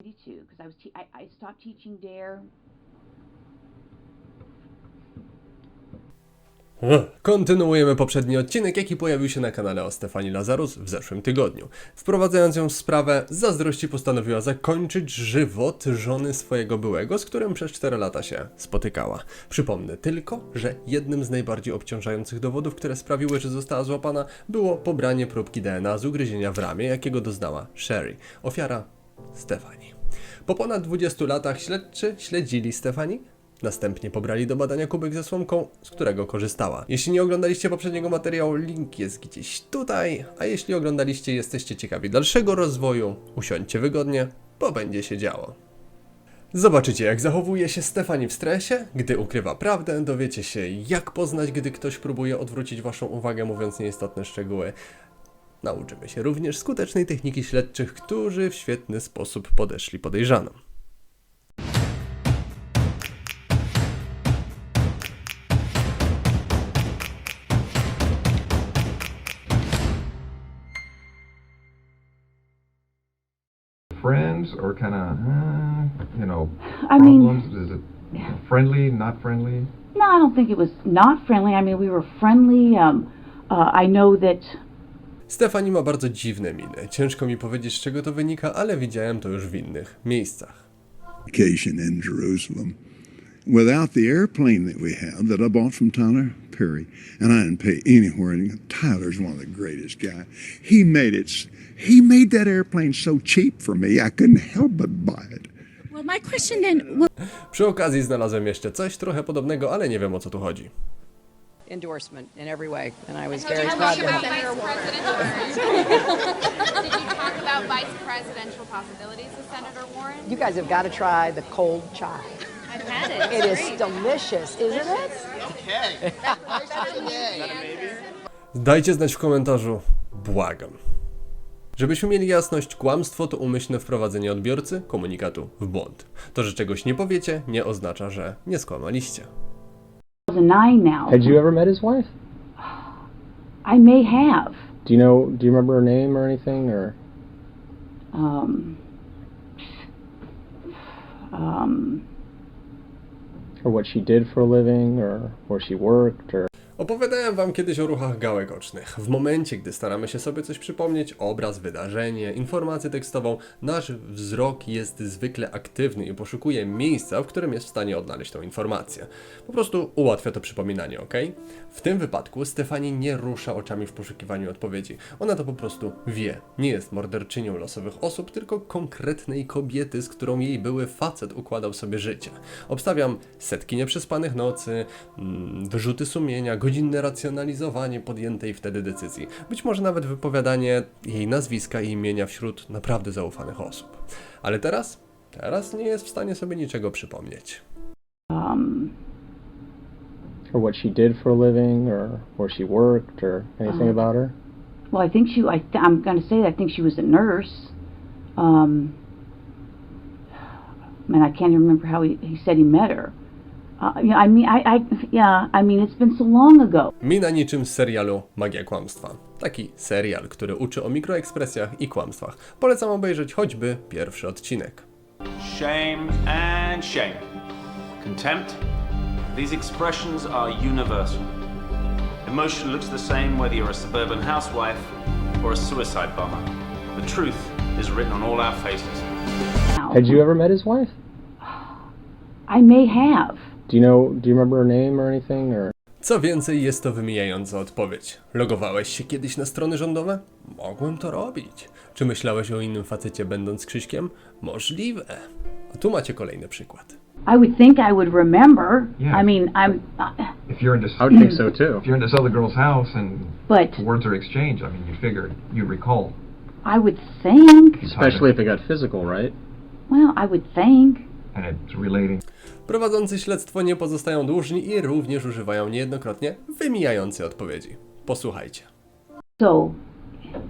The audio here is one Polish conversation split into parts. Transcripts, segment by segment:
92 because I was te- I, I stopped teaching Dare. Kontynuujemy poprzedni odcinek, jaki pojawił się na kanale o Stefanii Lazarus w zeszłym tygodniu. Wprowadzając ją w sprawę, zazdrości postanowiła zakończyć żywot żony swojego byłego, z którym przez 4 lata się spotykała. Przypomnę tylko, że jednym z najbardziej obciążających dowodów, które sprawiły, że została złapana, było pobranie próbki DNA z ugryzienia w ramię, jakiego doznała Sherry, ofiara Stefanii. Po ponad 20 latach śledczy śledzili Stefani, Następnie pobrali do badania kubek ze słomką, z którego korzystała. Jeśli nie oglądaliście poprzedniego materiału, link jest gdzieś tutaj, a jeśli oglądaliście i jesteście ciekawi dalszego rozwoju, usiądźcie wygodnie, bo będzie się działo. Zobaczycie, jak zachowuje się Stefani w stresie, gdy ukrywa prawdę, dowiecie się, jak poznać, gdy ktoś próbuje odwrócić waszą uwagę, mówiąc nieistotne szczegóły. Nauczymy się również skutecznej techniki śledczych, którzy w świetny sposób podeszli podejrzanom. friends or kind of, uh, you know, I mean- problems? Is it friendly, not friendly? No, I don't think it was not friendly. I mean, we were friendly. Um, uh, I know that Stefani ma bardzo dziwne miny. Ciężko mi powiedzieć, z czego to wynika, ale widziałem to już w innych miejscach. vacation in Jerusalem without the airplane that we have that I bought from Tyler Perry, and I didn't pay anywhere. Tyler's one of the greatest guys. He made it. He made that airplane so cheap for me, I couldn't help but buy it. Well, my question then Przy okazji znalazłem jeszcze coś trochę podobnego, ale nie wiem o co tu chodzi. Endorsement in every way, and I was very proud Vice presidential. Did you talk about vice presidential possibilities with Senator Warren? You guys have got to try the cold chai. I've had it. It is delicious, isn't it? Dajcie znać w komentarzu, błagam. Żebyśmy mieli jasność, kłamstwo to umyślne wprowadzenie odbiorcy komunikatu w błąd. To, że czegoś nie powiecie, nie oznacza, że nie skłamaliście. 2009 now. Had you ever met his wife? I may have. Do you know? Do you remember her name or anything? Or Um, um, or what she did for a living, or where she worked, or Opowiadałem wam kiedyś o ruchach gałek ocznych. W momencie, gdy staramy się sobie coś przypomnieć, obraz, wydarzenie, informację tekstową, nasz wzrok jest zwykle aktywny i poszukuje miejsca, w którym jest w stanie odnaleźć tą informację. Po prostu ułatwia to przypominanie, ok? W tym wypadku Stefani nie rusza oczami w poszukiwaniu odpowiedzi. Ona to po prostu wie. Nie jest morderczynią losowych osób, tylko konkretnej kobiety, z którą jej były facet układał sobie życie. Obstawiam setki nieprzespanych nocy, mm, wyrzuty sumienia, godzinne racjonalizowanie podjętej wtedy decyzji. Być może nawet wypowiadanie jej nazwiska i imienia wśród naprawdę zaufanych osób. Ale teraz? Teraz nie jest w stanie sobie niczego przypomnieć. um, or what she did for a living, or where she worked, or anything about her? well, I think she. I th- I'm going to say that I think she was a nurse. Um, man, I can't remember how he, he said he met her. Yeah, I mean, I, I, yeah, I mean, it's been so long ago. Mina niczym z serialu Magia Kłamstwa. Taki serial, który uczy o mikroekspresjach i kłamstwach. Polecam obejrzeć choćby pierwszy odcinek. Shame and shame. Contempt. These expressions are universal. Emotion looks the same whether you're a suburban housewife or a suicide bomber. The truth is written on all our faces. Had you ever met his wife? I may have. Do you know? Do you remember her name or anything? Or Co więcej, jest to wymijająca odpowiedź. Logowałeś się kiedyś na strony rządowe? Mogłem to robić. Czy myślałeś o innym facecie będąc Krzyśkiem? Możliwe. A tu macie kolejny przykład. I would think I would remember. Yeah. I mean, I'm, uh, If you're in this, I would think so too. if you're in this other girl's house and but words are exchanged, I mean, you figure you recall. I would think. Especially if it got physical, right? Well, I would think. Prowadzący śledztwo nie pozostają dłużni i również używają niejednokrotnie wymijającej odpowiedzi. Posłuchajcie. So,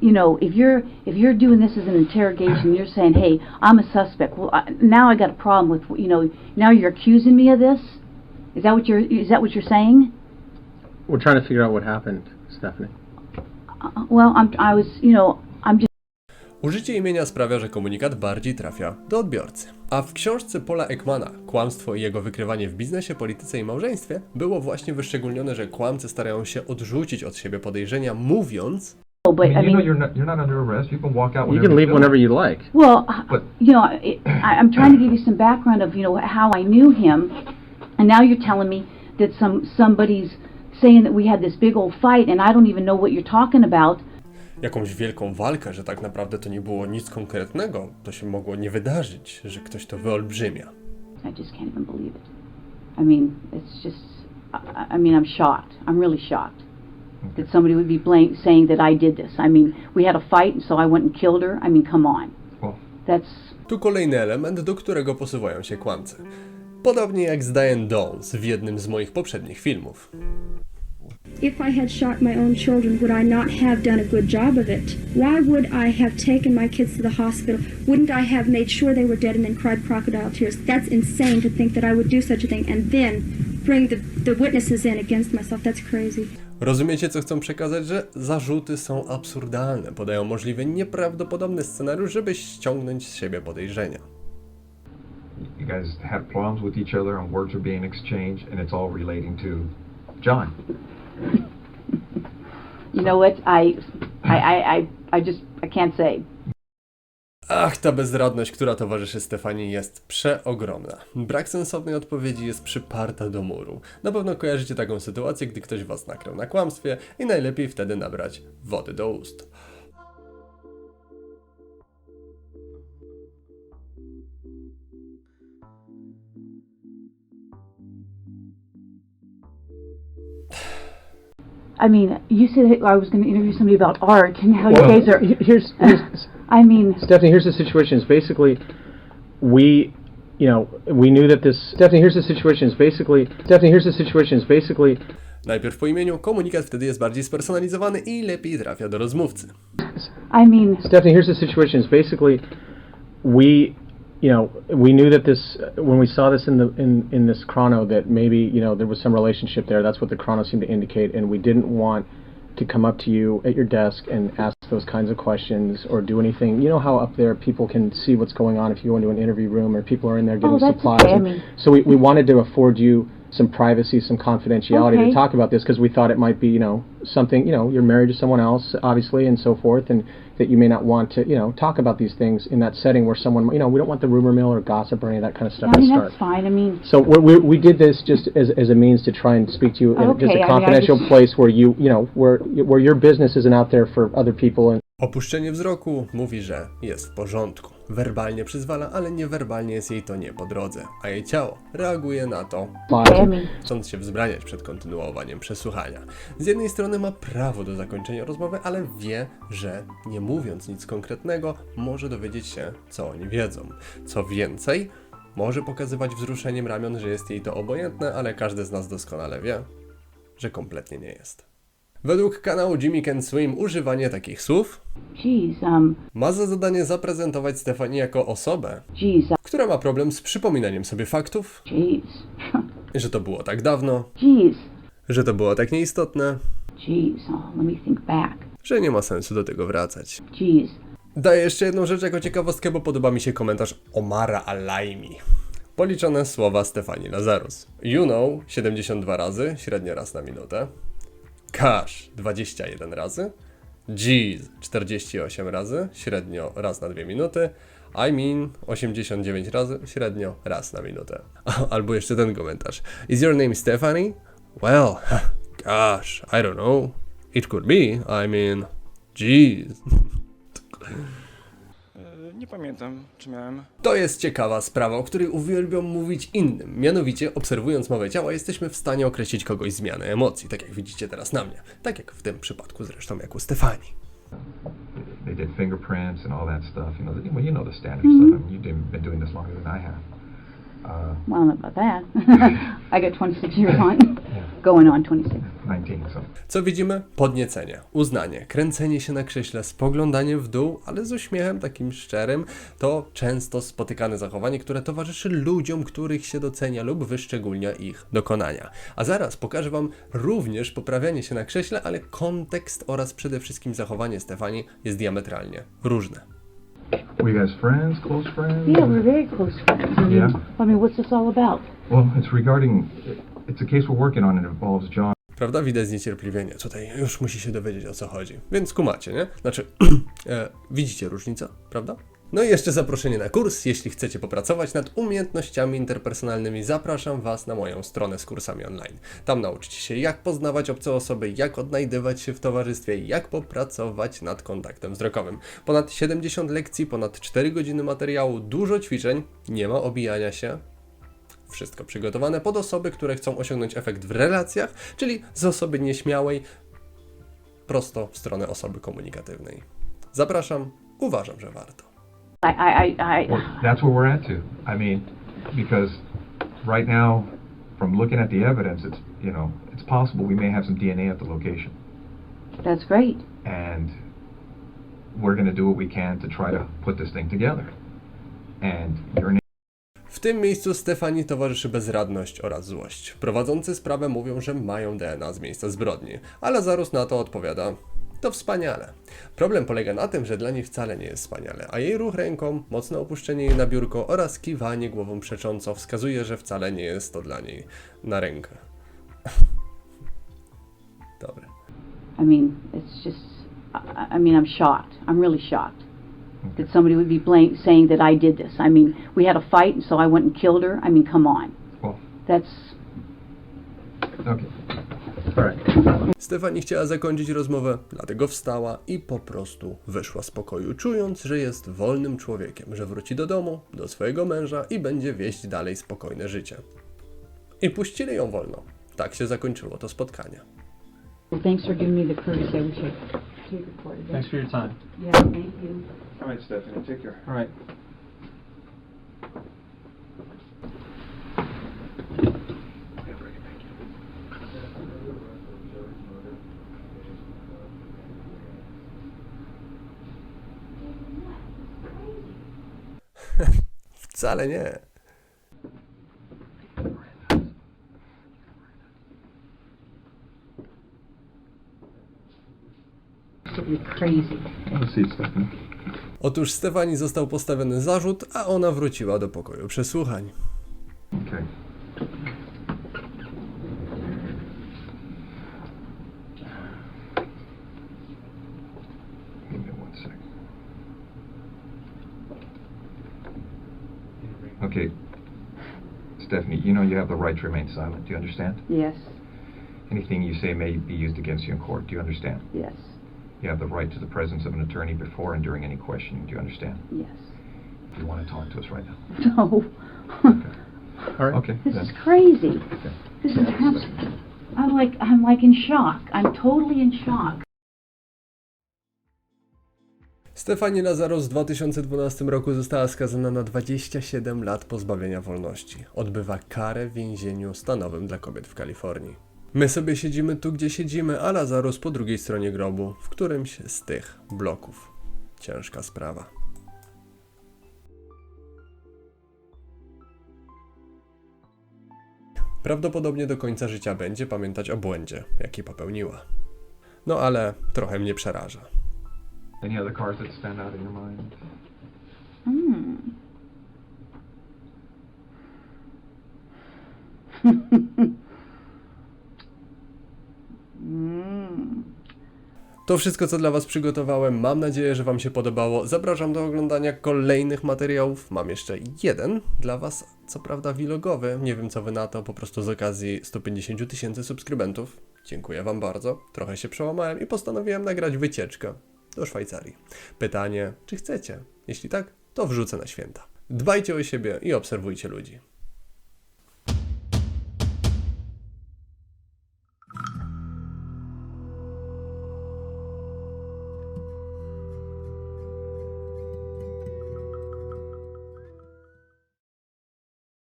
you know, if you're if you're doing this as an interrogation, you're saying, "Hey, I'm a suspect." Well, I, now I got a problem with you know. Now you're accusing me of this. Is that what you're is that what you're saying? We're trying to figure out what happened, Stephanie. Uh, well, I'm I was you know Użycie imienia sprawia, że komunikat bardziej trafia do odbiorcy. A w książce Paula Ekmana Kłamstwo i jego wykrywanie w biznesie, polityce i małżeństwie było właśnie wyszczególnione, że kłamcy starają się odrzucić od siebie podejrzenia, mówiąc, Oh, but I mean, I you know you're not you're not under arrest. You can walk out You whenever can leave feel whenever like. you like. well, But- you know, I, I- I'm trying to give you some background of you know how I knew him, and now you're telling me that some somebody's saying that we had this big old fight, and I don't even know what you're talking about. Jakąś wielką walkę, że tak naprawdę to nie było nic konkretnego, to się mogło nie wydarzyć, że ktoś to wyolbrzymia. I just can't even believe it. I mean, it's just, I, I mean, I'm shocked. I'm really shocked that somebody would be blame, saying that I did this. I mean, we had a fight, and so I went and killed her. I mean, come on. That's, Tu kolejny element, do którego posuwają się kłamcy. Podobnie jak z Diane Downs w jednym z moich poprzednich filmów. If I had shot my own children, would I not have done a good job of it? Why would I have taken my kids to the hospital? Wouldn't I have made sure they were dead and then cried crocodile tears? That's insane to think that I would do such a thing and then bring the, the witnesses in against myself. That's crazy. Rozumiecie, co chcą przekazać, że zarzuty są absurdalne, podają możliwie nieprawdopodobny scenariusz, żeby ściągnąć z siebie podejrzenia. you guys have problems with each other, and words are being exchanged, and it's all relating to John. you know what? I, I, I, I, I just, I can't say. Ach, ta bezradność, która towarzyszy Stefanii jest przeogromna. Brak sensownej odpowiedzi jest przyparta do muru. Na pewno kojarzycie taką sytuację, gdy ktoś was nakrył na kłamstwie i najlepiej wtedy nabrać wody do ust. I mean, you said I was going to interview somebody about art and how Well, you guys are. here's, here's I mean, Stephanie. Here's the situation. Is basically, we, you know, we knew that this. Stephanie, here's the situation. Is basically, Stephanie, here's the situation. Is basically, Najpierw po imieniu, komunikat wtedy jest bardziej spersonalizowany i lepiej trafia do rozmówcy. I mean, Stephanie, here's the situation. Is basically, we, you know, we knew that this when we saw this in the in in this chrono that maybe you know there was some relationship there. That's what the chrono seemed to indicate, and we didn't want to come up to you at your desk and ask those kinds of questions or do anything. You know how up there people can see what's going on if you go into an interview room or people are in there getting Oh, that's supplies. okay. I mean- so we, we mm-hmm. wanted to afford you some privacy, some confidentiality Okay. to talk about this because we thought it might be, you know, something, you know, you're married to someone else, obviously, and so forth, and that you may not want to, you know, talk about these things in that setting where someone, you know, we don't want the rumor mill or gossip or any of that kind of stuff I mean to start. that's fine. I mean, So we, we, we did this just as, as a means to try and speak to you in just Okay, I mean, a I confidential just- place where you, you know, where where your business isn't out there for other people and Opuszczenie wzroku mówi, że jest w porządku. Werbalnie przyzwala, ale niewerbalnie jest jej to nie po drodze, a jej ciało reaguje na to, chcąc się wzbraniać przed kontynuowaniem przesłuchania. Z jednej strony ma prawo do zakończenia rozmowy, ale wie, że nie mówiąc nic konkretnego, może dowiedzieć się, co oni wiedzą. Co więcej, może pokazywać wzruszeniem ramion, że jest jej to obojętne, ale każdy z nas doskonale wie, że kompletnie nie jest. Według kanału Jimmy Can Swim używanie takich słów jeez, um, ma za zadanie zaprezentować Stefani jako osobę, jeez, uh, która ma problem z przypominaniem sobie faktów, jeez, że to było tak dawno, jeez, że to było tak nieistotne, jeez. Oh, let me think back. że nie ma sensu do tego wracać. Jeez. Daję jeszcze jedną rzecz jako ciekawostkę, bo podoba mi się komentarz Omara Alaimi. Policzone słowa Stefani Lazarus. You know 72 razy, średnio raz na minutę. Cash 21 razy. Jeez 48 razy, średnio raz na 2 minuty. I mean 89 razy, średnio raz na minutę. Albo jeszcze ten komentarz. Is your name Stephanie? Well, gosh, I don't know. It could be. I mean, jeez. Nie pamiętam, czy miałem. To jest ciekawa sprawa, o której uwielbiam mówić innym. Mianowicie, obserwując mowę ciała, jesteśmy w stanie określić kogoś zmianę emocji, tak jak widzicie teraz na mnie. Tak jak w tym przypadku zresztą, jak u Stefanii. They did fingerprints and all that stuff. You know, the, well, you know the standard stuff. I mean, you've been been doing this longer than I have. Uh, Well, not about that. I got 26 years on, going on 26. 19, so. Co widzimy? Podniecenie, uznanie, kręcenie się na krześle, spoglądanie w dół, ale z uśmiechem takim szczerym, to często spotykane zachowanie, które towarzyszy ludziom, których się docenia lub wyszczególnia ich dokonania. A zaraz pokażę Wam również poprawianie się na krześle, ale kontekst oraz przede wszystkim zachowanie Stefanii jest diametralnie różne. Were you guys friends, close friends? Yeah, we're very close friends. I mean, Yeah. I mean, what's this all about? Well, it's regarding. It's a case we're working on. It involves John. Prawda? Widać zniecierpliwienie. Tutaj już musi się dowiedzieć o co chodzi. Więc kumacie, nie? Znaczy, e, widzicie różnicę, prawda? No i jeszcze zaproszenie na kurs. Jeśli chcecie popracować nad umiejętnościami interpersonalnymi, zapraszam Was na moją stronę z kursami online. Tam nauczycie się, jak poznawać obce osoby, jak odnajdywać się w towarzystwie, jak popracować nad kontaktem wzrokowym. Ponad 70 lekcji, ponad 4 godziny materiału, dużo ćwiczeń, nie ma obijania się, wszystko przygotowane pod osoby, które chcą osiągnąć efekt w relacjach, czyli z osoby nieśmiałej prosto w stronę osoby komunikatywnej. Zapraszam, uważam, że warto. I, I, I, I Well, that's where we're at to. I mean, because right now, from looking at the evidence, it's you know, it's possible we may have some DNA at the location, that's great. and we're going to do what we can to try to put this thing together. And your W tym miejscu Stefani towarzyszy bezradność oraz złość. Prowadzący sprawę mówią, że mają DNA z miejsca zbrodni, a Lazarus na to odpowiada: To wspaniale. Problem polega na tym, że dla niej wcale nie jest wspaniale, a jej ruch ręką, mocne opuszczenie jej na biurko oraz kiwanie głową przecząco wskazuje, że wcale nie jest to dla niej na rękę. Dobre. I mean, it's just, I mean, I'm shocked. I'm really shocked that somebody would be blame, saying that I did this. I mean, we had a fight, and so I went and killed her. I mean, come on. well, That's, okay. All right. Stefani chciała zakończyć rozmowę, dlatego wstała i po prostu wyszła z pokoju, czując, że jest wolnym człowiekiem, że wróci do domu, do swojego męża i będzie wieść dalej spokojne życie. I puścili ją wolno. Tak się zakończyło to spotkanie. well, thanks for giving me the courtesy. I wish I tape recorded that. Thanks for your time. Yeah, thank you. All right, Stephanie, take care. All right. Wcale nie. You're crazy. Seat, Stephanie. Otóż Stefani został postawiony zarzut, a ona wróciła do pokoju przesłuchań. Okay. Give me one sec. Okay. Stephanie, you know you have the right to remain silent. Do you understand? Yes, Anything you say may be used against you in court. Do you understand? yes, You have the right to the presence of an attorney before and during any questioning. Do you understand? yes. Do you want to talk to us right now? No. All right. Okay. This then. is crazy. Okay. This is abs- I'm like I'm like in shock. I'm totally in shock. Stefani Lazarus w 2012 roku została skazana na 27 lat pozbawienia wolności. Odbywa karę w więzieniu stanowym dla kobiet w Kalifornii. My sobie siedzimy tu, gdzie siedzimy, a Lazarus po drugiej stronie grobu, w którymś z tych bloków. Ciężka sprawa. Prawdopodobnie do końca życia będzie pamiętać o błędzie, jaki popełniła. No ale trochę mnie przeraża. Any other cars that stand out in your mind? To wszystko, co dla Was przygotowałem. Mam nadzieję, że Wam się podobało. Zapraszam do oglądania kolejnych materiałów. Mam jeszcze jeden dla Was, co prawda vlogowy. Nie wiem, co Wy na to, po prostu z okazji 150 tysięcy subskrybentów. Dziękuję Wam bardzo. Trochę się przełamałem i postanowiłem nagrać wycieczkę do Szwajcarii. Pytanie, czy chcecie? Jeśli tak, to wrzucę na święta. Dbajcie o siebie i obserwujcie ludzi.